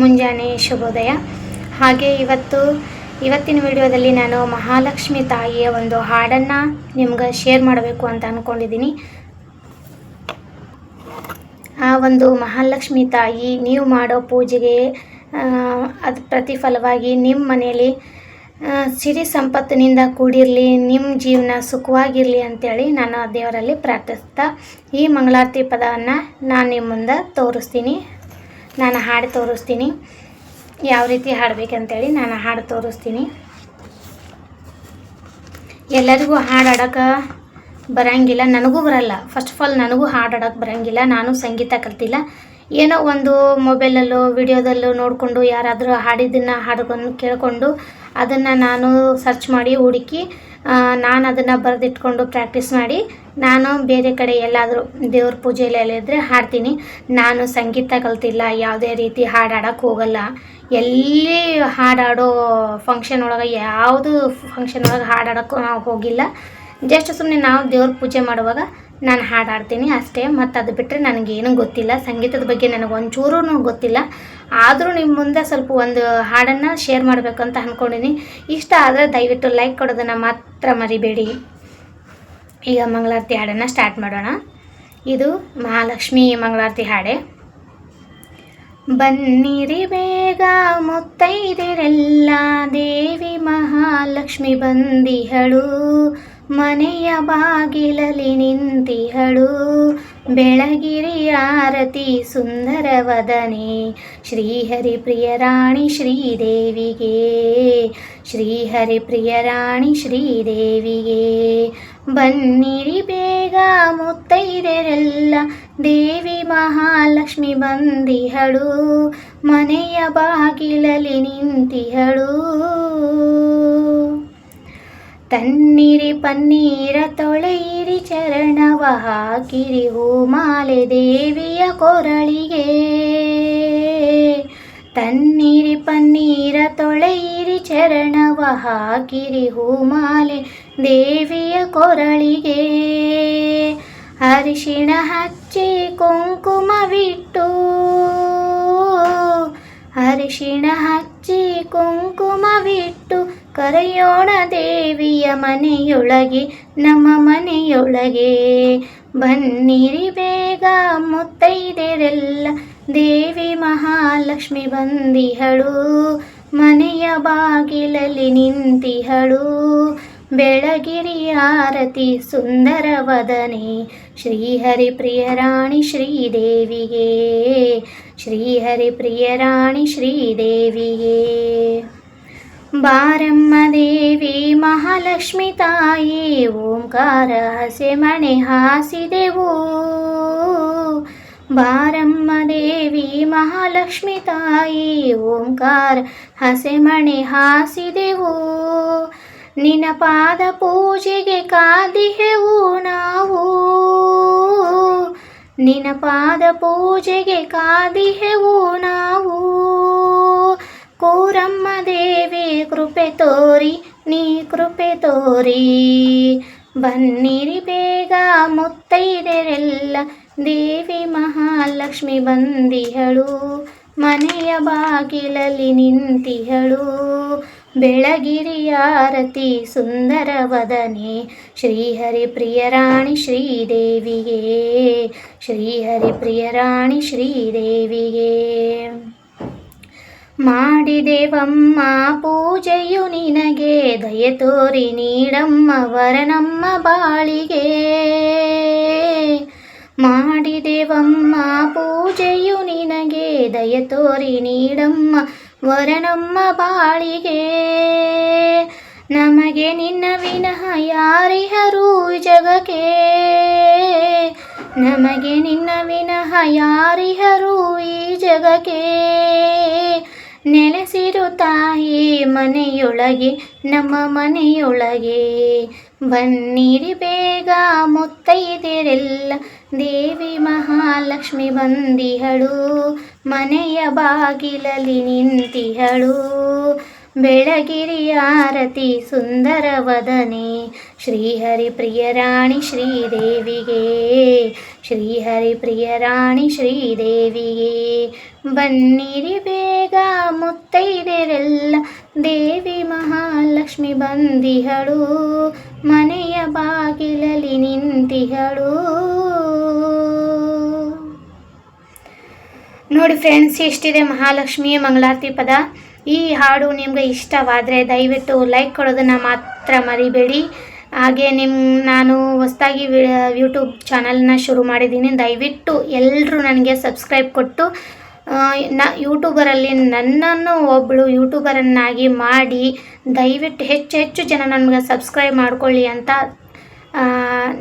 ಮುಂಜಾನೆ ಶುಭೋದಯ. ಹಾಗೆ ಇವತ್ತು, ಇವತ್ತಿನ ವಿಡಿಯೋದಲ್ಲಿ ನಾನು ಮಹಾಲಕ್ಷ್ಮಿ ತಾಯಿಯ ಒಂದು ಹಾಡನ್ನು ನಿಮ್ಗೆ ಶೇರ್ ಮಾಡಬೇಕು ಅಂತ ಅಂದ್ಕೊಂಡಿದ್ದೀನಿ ಆ ಒಂದು ಮಹಾಲಕ್ಷ್ಮಿ ತಾಯಿ, ನೀವು ಮಾಡೋ ಪೂಜೆಗೆ ಅದು ಪ್ರತಿಫಲವಾಗಿ ನಿಮ್ಮ ಮನೆಯಲ್ಲಿ ಸಿರಿ ಸಂಪತ್ತಿನಿಂದ ಕೂಡಿರಲಿ ನಿಮ್ಮ ಜೀವನ ಸುಖವಾಗಿರಲಿ ಅಂತೇಳಿ ನಾನು ದೇವರಲ್ಲಿ ಪ್ರಾರ್ಥಿಸ್ತಾ ಈ ಮಂಗಳಾರತಿ ಪದವನ್ನು ನಾನು ನಿಮ್ಮ ಮುಂದೆ ತೋರಿಸ್ತೀನಿ. ನಾನು ಹಾಡು ತೋರಿಸ್ತೀನಿ. ಯಾವ ರೀತಿ ಹಾಡಬೇಕಂತೇಳಿ ನಾನು ಹಾಡು ತೋರಿಸ್ತೀನಿ. ಎಲ್ಲರಿಗೂ ಹಾಡು ಆಡೋಕೆ ಬರಂಗಿಲ್ಲ, ನನಗೂ ಬರಲ್ಲ. ಫಸ್ಟ್ ಆಫ್ ಆಲ್ ನನಗೂ ಹಾಡು ಆಡೋಕೆ ಬರಂಗಿಲ್ಲ, ನಾನು ಸಂಗೀತ ಕಲ್ತಿಲ್ಲ. ಏನೋ ಒಂದು ಮೊಬೈಲಲ್ಲೋ ವಿಡಿಯೋದಲ್ಲೋ ನೋಡಿಕೊಂಡು ಯಾರಾದರೂ ಹಾಡಿದ್ದನ್ನು ಹಾಡ್ಕೊಂಡು ಕೇಳಿಕೊಂಡು ಅದನ್ನು ನಾನು ಸರ್ಚ್ ಮಾಡಿ ಹುಡುಕಿ ನಾನು ಅದನ್ನು ಬರೆದಿಟ್ಕೊಂಡು ಪ್ರಾಕ್ಟೀಸ್ ಮಾಡಿ, ನಾನು ಬೇರೆ ಕಡೆ ಎಲ್ಲಾದರೂ ದೇವ್ರ ಪೂಜೆಯಲ್ಲಿ ಇದ್ದರೆ ಹಾಡ್ತೀನಿ. ನಾನು ಸಂಗೀತ ಕಲ್ತಿಲ್ಲ, ಯಾವುದೇ ರೀತಿ ಹಾಡು ಹಾಡೋಕ್ಕೆ ಹೋಗಲ್ಲ. ಎಲ್ಲಿ ಹಾಡಾಡೋ ಫಂಕ್ಷನ್ ಒಳಗೆ, ಯಾವುದು ಫಂಕ್ಷನ್ ಒಳಗೆ ಹಾಡಾಡೋಕ್ಕೂ ನಾವು ಹೋಗಿಲ್ಲ. ಜಸ್ಟ್ ಸುಮ್ಮನೆ ನಾವು ದೇವ್ರ ಪೂಜೆ ಮಾಡುವಾಗ ನಾನು ಹಾಡು ಹಾಡ್ತೀನಿ ಅಷ್ಟೇ, ಮತ್ತು ಅದು ಬಿಟ್ಟರೆ ನನಗೇನು ಗೊತ್ತಿಲ್ಲ. ಸಂಗೀತದ ಬಗ್ಗೆ ನನಗೆ ಒಂಚೂರೂ ಗೊತ್ತಿಲ್ಲ. ಆದರೂ ನಿಮ್ಮ ಮುಂದೆ ಸ್ವಲ್ಪ ಒಂದು ಹಾಡನ್ನು ಶೇರ್ ಮಾಡಬೇಕು ಅಂತ ಅಂದ್ಕೊಂಡಿನಿ ಇಷ್ಟ ಆದರೆ ದಯವಿಟ್ಟು ಲೈಕ್ ಕೊಡೋದನ್ನು ಮಾತ್ರ ಮರಿಬೇಡಿ. ಈಗ ಮಂಗಳಾರತಿ ಹಾಡನ್ನು ಸ್ಟಾರ್ಟ್ ಮಾಡೋಣ. ಇದು ಮಹಾಲಕ್ಷ್ಮಿ ಮಂಗಳಾರತಿ ಹಾಡೆ. ಬನ್ನಿರಿ ಬೇಗ, ಮುತ್ತೈದಿರೆಲ್ಲ ದೇವಿ ಮಹಾಲಕ್ಷ್ಮಿ ಬಂದಿಹಳು. ಮನೆಯ ಬಾಗಿಲಲ್ಲಿ ನಿಂತಿಹಳು. ಬೆಳಗಿರಿ ಆರತಿ ಸುಂದರ ವದನೆ. ಶ್ರೀಹರಿ ಪ್ರಿಯ ರಾಣಿ ಶ್ರೀದೇವಿಗೆ. ಶ್ರೀಹರಿ ಪ್ರಿಯ ರಾಣಿ ಶ್ರೀದೇವಿಗೆ. ಬನ್ನಿರಿ ಬೇಗ, ಮುತ್ತೈದೆರೆಲ್ಲ. ದೇವಿ ಮಹಾಲಕ್ಷ್ಮಿ ಬಂದಿಹಳು. ಮನೆಯ ಬಾಗಿಲಲ್ಲಿ ನಿಂತಿಹಳು. ತನ್ನಿರಿ ಪನ್ನೀರ ತೊಳೆಯಿರಿ ಚರಣವ ಹಾಕಿರಿ ಹೂಮಾಲೆ ದೇವಿಯ ಕೊರಳಿಗೆ. ತನ್ನಿರಿ ಪನ್ನೀರ ತೊಳೆಯಿರಿ ಚರಣವ ಹಾಕಿರಿ ಹೂಮಾಲೆ ದೇವಿಯ ಕೊರಳಿಗೆ. ಅರಿಶಿಣ ಹಚ್ಚಿ ಕುಂಕುಮವಿಟ್ಟು ಅರಿಶಿಣ ಹಚ್ಚಿ ಕುಂಕುಮವಿಟ್ಟು ಕರೆಯೋಣ ದೇವಿಯ ಮನೆಯೊಳಗೆ, ನಮ್ಮ ಮನೆಯೊಳಗೆ. ಬನ್ನಿರಿ ಬೇಗ, ಮುತ್ತೈದೆರೆಲ್ಲ. ದೇವಿ ಮಹಾಲಕ್ಷ್ಮಿ ಬಂದಿಹಳು. ಮನೆಯ ಬಾಗಿಲಲ್ಲಿ ನಿಂತಿಹಳು. ಬೆಳಗಿರಿ ಆರತಿ ಸುಂದರ ವದನೆ. ಶ್ರೀಹರಿ ಪ್ರಿಯ ರಾಣಿ ಶ್ರೀದೇವಿಗೆ. ಶ್ರೀಹರಿ ಪ್ರಿಯ ರಾಣಿ ಶ್ರೀದೇವಿಗೆ. ಬಾರಮ್ಮ ದೇವಿ ಮಹಾಲಕ್ಷ್ಮಿ ತಾಯಿ, ಓಂಕಾರ ಹಸೆಮಣೆ ಹಾಸಿದೆವು. ಬಾರಮ್ಮ ದೇವಿ ಮಹಾಲಕ್ಷ್ಮಿ ತಾಯಿ, ಓಂಕಾರ ಹಸೆಮಣೆ ಹಾಸಿದೆವು. ನಿನ್ನ ಪಾದ ಪೂಜೆಗೆ ಕಾದಿಹೆವು ನಾವು. ನಿನ್ನ ಪಾದ ಪೂಜೆಗೆ ಕಾದಿಹೆವು ನಾವು. ಕೂರಮ್ಮ ದೇವಿ, ಕೃಪೆ ತೋರಿ, ನೀ ಕೃಪೆ ತೋರಿ. ಬನ್ನಿರಿ ಬೇಗ ಮುತ್ತೈದೆರೆಲ್ಲ, ದೇವಿ ಮಹಾಲಕ್ಷ್ಮಿ ಬಂದಿಹಳು. ಮನೆಯ ಬಾಗಿಲಲ್ಲಿ ನಿಂತಿಹಳು. ಬೆಳಗಿರಿ ಆರತಿ ಸುಂದರವದನೆ ಶ್ರೀಹರಿ ಪ್ರಿಯರಾಣಿ ಶ್ರೀದೇವಿಗೆ. ಶ್ರೀಹರಿ ಪ್ರಿಯರಾಣಿ ಶ್ರೀದೇವಿಗೆ. ಮಾಡಿದೆವಮ್ಮ ಪೂಜೆಯು ನಿನಗೆ. ದಯ ತೋರಿ ನೀಡಮ್ಮ ವರನಮ್ಮ ಬಾಳಿಗೆ. ಮಾಡಿದೆವಮ್ಮ ಪೂಜೆಯು ನಿನಗೆ. ದಯ ತೋರಿ ನೀಡಮ್ಮ ವರನಮ್ಮ ಬಾಳಿಗೆ. ನಮಗೆ ನಿನ್ನ ವಿನಃ ಯಾರಿಹರು ಜಗಕ್ಕೆ? ನಮಗೆ ನಿನ್ನ ವಿನಃ ಯಾರಿಹರು ಈ ಜಗಕ್ಕೆ? ನೆಲೆಸಿರು ತಾಯಿ ಮನೆಯೊಳಗೆ ನಮ್ಮ ಮನೆಯೊಳಗೆ. ಬನ್ನಿರಿ ಬೇಗ ಮುತ್ತೈದೆರೆಲ್ಲ ದೇವಿ ಮಹಾಲಕ್ಷ್ಮಿ ಬಂದಿಹಳು. ಮನೆಯ ಬಾಗಿಲಲ್ಲಿ ನಿಂತಿಹಳು. ಬೆಳಗಿರಿಯ ಆರತಿ ಸುಂದರ ವದನೆ. ಶ್ರೀಹರಿ ಪ್ರಿಯ ರಾಣಿ ಶ್ರೀದೇವಿಗೆ. ಶ್ರೀಹರಿ ಪ್ರಿಯ ರಾಣಿ ಶ್ರೀದೇವಿಗೆ. ಬನ್ನಿರಿ ಬೇಗ ಮುತ್ತೈದೆರೆಲ್ಲ. ದೇವಿ ಮಹಾಲಕ್ಷ್ಮಿ ಬಂದಿಹಳು. ಮನೆಯ ಬಾಗಿಲಲ್ಲಿ ನಿಂತಿಹಳು. ನೋಡಿ ಫ್ರೆಂಡ್ಸ್ ಎಷ್ಟಿದೆ ಮಹಾಲಕ್ಷ್ಮಿಯ ಮಂಗಳಾರತಿ ಪದ. ಈ ಹಾಡು ನಿಮಗೆ ಇಷ್ಟವಾದರೆ ದಯವಿಟ್ಟು ಲೈಕ್ ಕೊಡೋದನ್ನು ಮಾತ್ರ ಮರಿಬೇಡಿ. ಹಾಗೆ ನಿಮ್ಮ ನಾನು ಹೊಸ್ದಾಗಿ ಯೂಟ್ಯೂಬ್ ಚಾನಲ್ನ ಶುರು ಮಾಡಿದ್ದೀನಿ. ದಯವಿಟ್ಟು ಎಲ್ಲರೂ ನನಗೆ ಸಬ್ಸ್ಕ್ರೈಬ್ ಕೊಟ್ಟು ನ ಯೂಟ್ಯೂಬರಲ್ಲಿ ನನ್ನನ್ನು ಒಬ್ಬಳು ಯೂಟ್ಯೂಬರನ್ನಾಗಿ ಮಾಡಿ, ದಯವಿಟ್ಟು ಹೆಚ್ಚು ಹೆಚ್ಚು ಜನ ನನಗೆ ಸಬ್ಸ್ಕ್ರೈಬ್ ಮಾಡಿಕೊಳ್ಳಿ ಅಂತ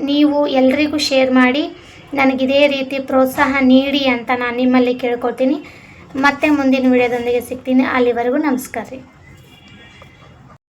ನೀವು ಎಲ್ರಿಗೂ ಶೇರ್ ಮಾಡಿ, ನನಗಿದೇ ರೀತಿ ಪ್ರೋತ್ಸಾಹ ನೀಡಿ ಅಂತ ನಾನು ನಿಮ್ಮಲ್ಲಿ ಕೇಳ್ಕೊಳ್ತೀನಿ. ಮತ್ತೆ ಮುಂದಿನ ವಿಡಿಯೋದೊಂದಿಗೆ ಸಿಗ್ತೀನಿ. ಅಲ್ಲಿವರೆಗೂ ನಮಸ್ಕಾರ ರೀ.